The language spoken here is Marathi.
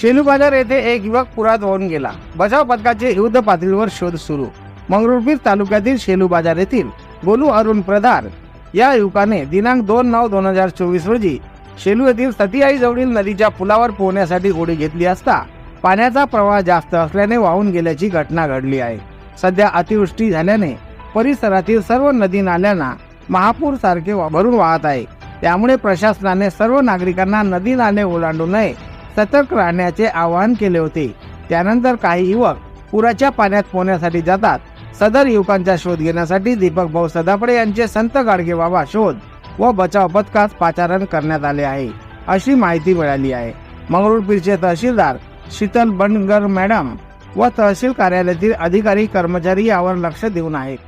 शेलू बाजार येथे एक युवक पुरात वाहून गेला. बचाव पथकाचे युद्ध पातळीवर शोध सुरू. मंगरुळपीर तालुक्यातील शेलू बाजार येथील गोलू अरुण प्रधान या युवकाने दिनांक दोन नऊ दोन हजार चोवीस रोजी शेलू येथील सतीआई जवळील नदीच्या पुलावर पोहण्यासाठी उडी घेतली असता पाण्याचा प्रवाह जास्त असल्याने वाहून गेल्याची घटना घडली आहे. सध्या अतिवृष्टी झाल्याने परिसरातील सर्व नदी नाल्यांना महापूर सारखे भरून वाहत आहे. त्यामुळे प्रशासनाने सर्व नागरिकांना नदी नाले ओलांडू नये सतर्क राहण्याचे आवाहन केले होते. त्यानंतर काही युवक पुराच्या पाण्यात पोहण्यासाठी जातात. सदर युवकांचा शोध घेण्यासाठी दीपक भाऊ सदापडे यांचे संत गाडगे बाबा शोध व बचाव पथकास पाचारण करण्यात आले आहे अशी माहिती मिळाली आहे. मंगरुळपीरचे तहसीलदार शीतल बनगर मॅडम व तहसील कार्यालयातील अधिकारी कर्मचारी यावर लक्ष देऊन आहेत.